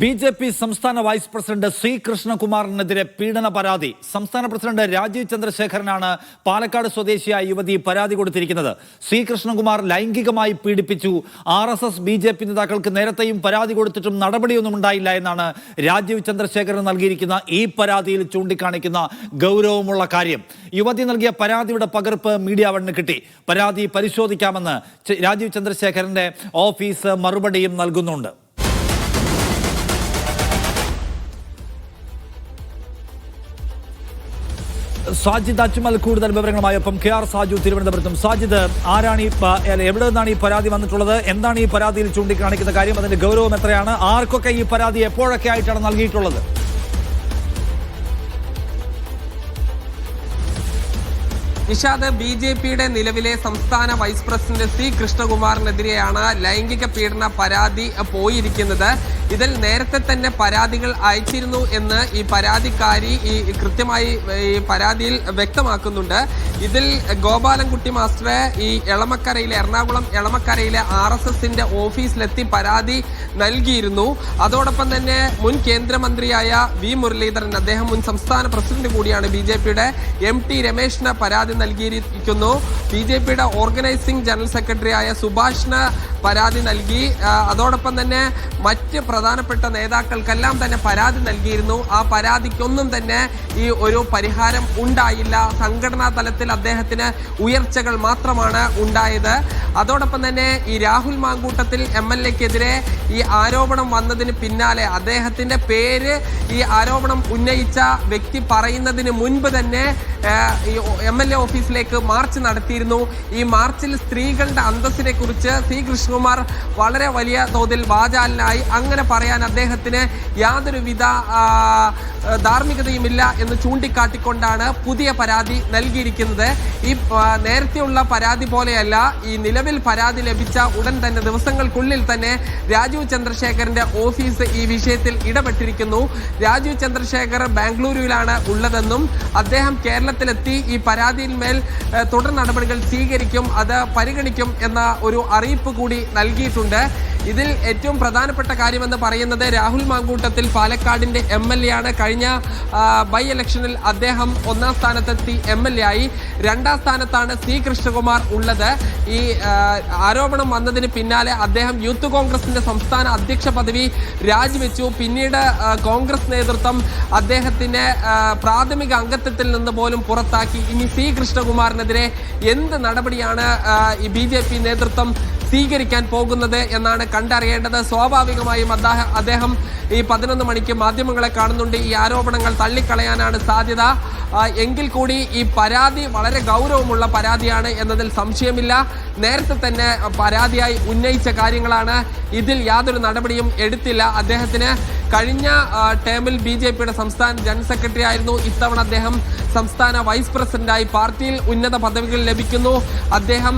B J P സംസ്ഥാന vice president C കൃഷ്ണകുമാറിനെതിരെ പീഡന പരാതി. സംസ്ഥാന പ്രസിഡന്റ് രാജീവ് ചന്ദ്രശേഖരനാണ് പാലക്കാട് സ്വദേശിയായ യുവതി പരാതി കൊടുത്തിരിക്കുന്നത്. സി കൃഷ്ണകുമാർ ലൈംഗികമായി പീഡിപ്പിച്ചു. R S S B J P നേതാക്കൾക്ക് നേരത്തെയും പരാതി കൊടുത്തിട്ടും നടപടിയൊന്നും ഉണ്ടായില്ല എന്നാണ് രാജീവ് ചന്ദ്രശേഖരൻ നൽകിയിരിക്കുന്ന ഈ പരാതിയിൽ ചൂണ്ടിക്കാണിക്കുന്ന ഗൗരവമുള്ള കാര്യം. യുവതി നൽകിയ പരാതിയുടെ പകർപ്പ് മീഡിയ വണ് കിട്ടി. പരാതി പരിശോധിക്കാമെന്ന് രാജീവ് ചന്ദ്രശേഖരന്റെ ഓഫീസ് മറുപടിയും നൽകുന്നുണ്ട്. സാജിദ് അജ്മൽ കൂടുതൽ വിവരങ്ങളുമായി ഒപ്പം കെ ആർ സാജു തിരുവനന്തപുരത്തും. സാജിദ് ആരാണ് ഈ എവിടെ നിന്നാണ് ഈ പരാതി വന്നിട്ടുള്ളത്? എന്താണ് ഈ പരാതിയിൽ ചൂണ്ടിക്കാണിക്കുന്ന കാര്യം? അതിന്റെ ഗൗരവം എത്രയാണ്? ആർക്കൊക്കെ ഈ പരാതി എപ്പോഴൊക്കെ ആയിട്ടാണ് നൽകിയിട്ടുള്ളത്? നിഷാദ് ബി ജെ പിയുടെ നിലവിലെ സംസ്ഥാന വൈസ് പ്രസിഡന്റ് സി കൃഷ്ണകുമാറിനെതിരെയാണ് ലൈംഗിക പീഡന പരാതി പോയിരിക്കുന്നത്. ഇതിൽ നേരത്തെ തന്നെ പരാതികൾ അയച്ചിരുന്നു എന്ന് ഈ പരാതിക്കാരി ഈ കൃത്യമായി ഈ പരാതിയിൽ വ്യക്തമാക്കുന്നുണ്ട്. ഇതിൽ ഗോപാലൻകുട്ടി മാസ്റ്ററെ ഈ എളമക്കരയിലെ എറണാകുളം എളമക്കരയിലെ ആർ എസ് എസിന്റെ ഓഫീസിലെത്തി പരാതി നൽകിയിരുന്നു. അതോടൊപ്പം തന്നെ മുൻ കേന്ദ്രമന്ത്രിയായ വി മുരളീധരൻ അദ്ദേഹം മുൻ സംസ്ഥാന പ്രസിഡന്റ് കൂടിയാണ് ബി ജെ പിയുടെ എം ടി രമേശിന് പരാതി നൽകിയിരിക്കുന്നു. ബി ജെ പിയുടെ ഓർഗനൈസിംഗ് ജനറൽ സെക്രട്ടറിയായ സുഭാഷിന് പരാതി നൽകി. അതോടൊപ്പം തന്നെ മറ്റ് പ്രധാനപ്പെട്ട നേതാക്കൾക്കെല്ലാം തന്നെ പരാതി നൽകിയിരുന്നു. ആ പരാതിക്കൊന്നും തന്നെ ഈ ഒരു പരിഹാരം ഉണ്ടായില്ല. സംഘടനാ തലത്തിൽ അദ്ദേഹത്തിന് ഉയർച്ചകൾ മാത്രമാണ് ഉണ്ടായത്. അതോടൊപ്പം തന്നെ ഈ രാഹുൽ മാങ്കൂട്ടത്തിൽ എം എൽ എക്കെതിരെ ഈ ആരോപണം വന്നതിന് പിന്നാലെ അദ്ദേഹത്തിന്റെ പേര് ഈ ആരോപണം ഉന്നയിച്ച വ്യക്തി പറയുന്നതിന് മുൻപ് തന്നെ എം എൽ എ ഓഫീസിലേക്ക് മാർച്ച് നടത്തിയിരുന്നു. ഈ മാർച്ചിൽ സ്ത്രീകളുടെ അന്തസ്സിനെ കുറിച്ച് സി. കൃഷ്ണകുമാർ വളരെ വലിയ തോതിൽ വാചാലനായി അങ്ങനെ പറയാൻ അദ്ദേഹത്തിന് യാതൊരുവിധ ധാർമ്മികതയുമില്ല എന്ന് ചൂണ്ടിക്കാട്ടിക്കൊണ്ടാണ് പുതിയ പരാതി നൽകിയിരിക്കുന്നത്. ഈ നേരത്തെയുള്ള പരാതി പോലെയല്ല ഈ നിലവിൽ പരാതി ലഭിച്ച ഉടൻ തന്നെ ദിവസങ്ങൾക്കുള്ളിൽ തന്നെ രാജീവ് ചന്ദ്രശേഖരന്റെ ഓഫീസ് ഈ വിഷയത്തിൽ ഇടപെട്ടിരിക്കുന്നു. രാജീവ് ചന്ദ്രശേഖർ ബാംഗ്ലൂരുവിലാണ് ഉള്ളതെന്നും അദ്ദേഹം കേരളത്തിലെത്തി ഈ പരാതിയിന്മേൽ ഏഹ്, തുടർ നടപടികൾ സ്വീകരിക്കും അത് പരിഗണിക്കും എന്ന ഒരു അറിയിപ്പ് കൂടി നൽകിയിട്ടുണ്ട്. ഇതിൽ ഏറ്റവും പ്രധാനപ്പെട്ട കാര്യമെന്ന് പറയുന്നത് രാഹുൽ മാങ്കൂട്ടത്തിൽ പാലക്കാടിന്റെ എം എൽ എ ആണ്. കഴിഞ്ഞ ബൈ ഇലക്ഷനിൽ അദ്ദേഹം ഒന്നാം സ്ഥാനത്തെത്തി എം എൽ എ ആയി. രണ്ടാം സ്ഥാനത്താണ് സി കൃഷ്ണകുമാർ ഉള്ളത്. ഈ ആരോപണം വന്നതിന് പിന്നാലെ അദ്ദേഹം യൂത്ത് കോൺഗ്രസിന്റെ സംസ്ഥാന അധ്യക്ഷ പദവി രാജിവെച്ചു. പിന്നീട് കോൺഗ്രസ് നേതൃത്വം അദ്ദേഹത്തിന്റെ ആ, പ്രാഥമിക അംഗത്വത്തിൽ നിന്ന് പോലും പുറത്താക്കി. ഇനി സി കൃഷ്ണകുമാറിനെതിരെ എന്ത് നടപടിയാണ് ഈ ബി നേതൃത്വം സ്വീകരിക്കാൻ പോകുന്നത് എന്നാണ് കണ്ടറിയേണ്ടത്. സ്വാഭാവികമായും അദ്ദേഹം ഈ പതിനൊന്ന് മണിക്ക് മാധ്യമങ്ങളെ കാണുന്നുണ്ട്. ഈ ആരോപണങ്ങൾ തള്ളിക്കളയാനാണ് സാധ്യത. എങ്കിൽ കൂടി ഈ പരാതി വളരെ ഗൗരവമുള്ള പരാതിയാണ് എന്നതിൽ സംശയമില്ല. നേരത്തെ തന്നെ പരാതിയായി ഉന്നയിച്ച കാര്യങ്ങളാണ് ഇതിൽ യാതൊരു നടപടിയും എടുത്തില്ല. അദ്ദേഹത്തിന് കഴിഞ്ഞ ടേമിൽ ബി ജെ പിയുടെ സംസ്ഥാന ജനറൽ സെക്രട്ടറി ആയിരുന്നു. ഇത്തവണ അദ്ദേഹം സംസ്ഥാന വൈസ് പ്രസിഡന്റായി പാർട്ടിയിൽ ഉന്നത പദവികൾ ലഭിക്കുന്നു. അദ്ദേഹം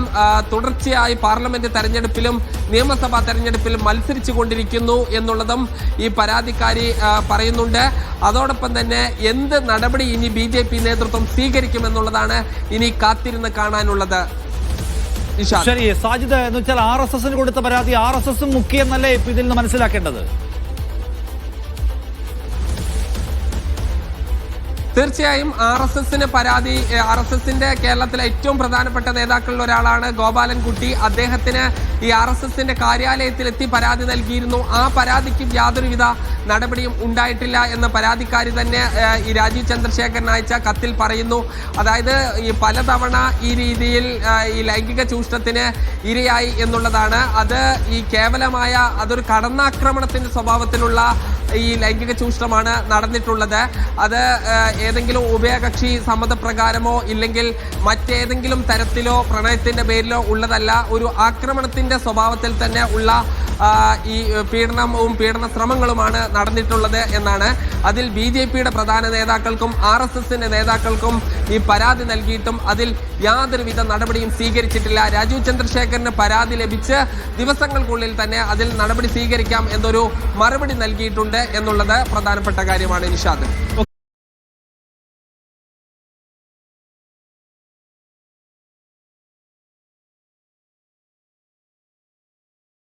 തുടർച്ചയായി പാർലമെന്റ് തെരഞ്ഞെടുപ്പിലും നിയമസഭാ തെരഞ്ഞെടുപ്പിലും മത്സരിച്ചു കൊണ്ടിരിക്കുന്നു എന്നുള്ളതും ഈ പരാതിക്കാരി പറയുന്നുണ്ട്. അതോടൊപ്പം തന്നെ എന്ത് നടപടി ഇനി ബി ജെ പി നേതൃത്വം സ്വീകരിക്കുമെന്നുള്ളതാണ് ഇനി കാത്തിരുന്ന് കാണാനുള്ളത്. ശരി സാജിദ് എന്ന് വെച്ചാൽ ആർ എസ് എസിന് കൊടുത്ത പരാതി ആർ എസ് എസും മുഖ്യെന്നല്ലേ ഇപ്പൊ ഇതിൽ നിന്ന് മനസ്സിലാക്കേണ്ടത്? തീർച്ചയായും ആർ എസ് എസിന് പരാതി ആർ എസ് എസിന്റെ കേരളത്തിലെ ഏറ്റവും പ്രധാനപ്പെട്ട നേതാക്കളിൽ ഒരാളാണ് ഗോപാലൻകുട്ടി അദ്ദേഹത്തിന് ഈ ആർ എസ് എസിന്റെ കാര്യാലയത്തിലെത്തി പരാതി നൽകിയിരുന്നു. ആ പരാതിക്ക് യാതൊരുവിധ നടപടിയും ഉണ്ടായിട്ടില്ല എന്ന് പരാതിക്കാരി തന്നെ ഈ രാജീവ് ചന്ദ്രശേഖരൻ അയച്ച കത്തിൽ പറയുന്നു. അതായത് ഈ പലതവണ ഈ രീതിയിൽ ഈ ലൈംഗിക ചൂഷണത്തിന് ഇരയായി എന്നുള്ളതാണ്. അത് ഈ കേവലമായ അതൊരു കടന്നാക്രമണത്തിന്റെ സ്വഭാവത്തിലുള്ള ഈ ലൈംഗിക ചൂഷണമാണ് നടന്നിട്ടുള്ളത്. അത് ഏതെങ്കിലും ഉഭയകക്ഷി സമ്മതപ്രകാരമോ ഇല്ലെങ്കിൽ മറ്റേതെങ്കിലും തരത്തിലോ പ്രണയത്തിന്റെ പേരിലോ ഉള്ളതല്ല ഒരു ആക്രമണത്തിന്റെ സ്വഭാവത്തിൽ തന്നെ ഉള്ള ഈ പീഡനവും പീഡന ശ്രമങ്ങളുമാണ് നടന്നിട്ടുള്ളത് എന്നാണ്. അതിൽ ബി ജെ പിയുടെ പ്രധാന നേതാക്കൾക്കും ആർ എസ് എസിന്റെ നേതാക്കൾക്കും ഈ പരാതി നൽകിയിട്ടും അതിൽ യാതൊരുവിധ നടപടിയും സ്വീകരിച്ചിട്ടില്ല. രാജീവ് ചന്ദ്രശേഖരന് പരാതി ലഭിച്ച് ദിവസങ്ങൾക്കുള്ളിൽ തന്നെ അതിൽ നടപടി സ്വീകരിക്കാം എന്നൊരു മറുപടി നൽകിയിട്ടുണ്ട് എന്നുള്ളത് പ്രധാനപ്പെട്ട കാര്യമാണ് നിഷാദ്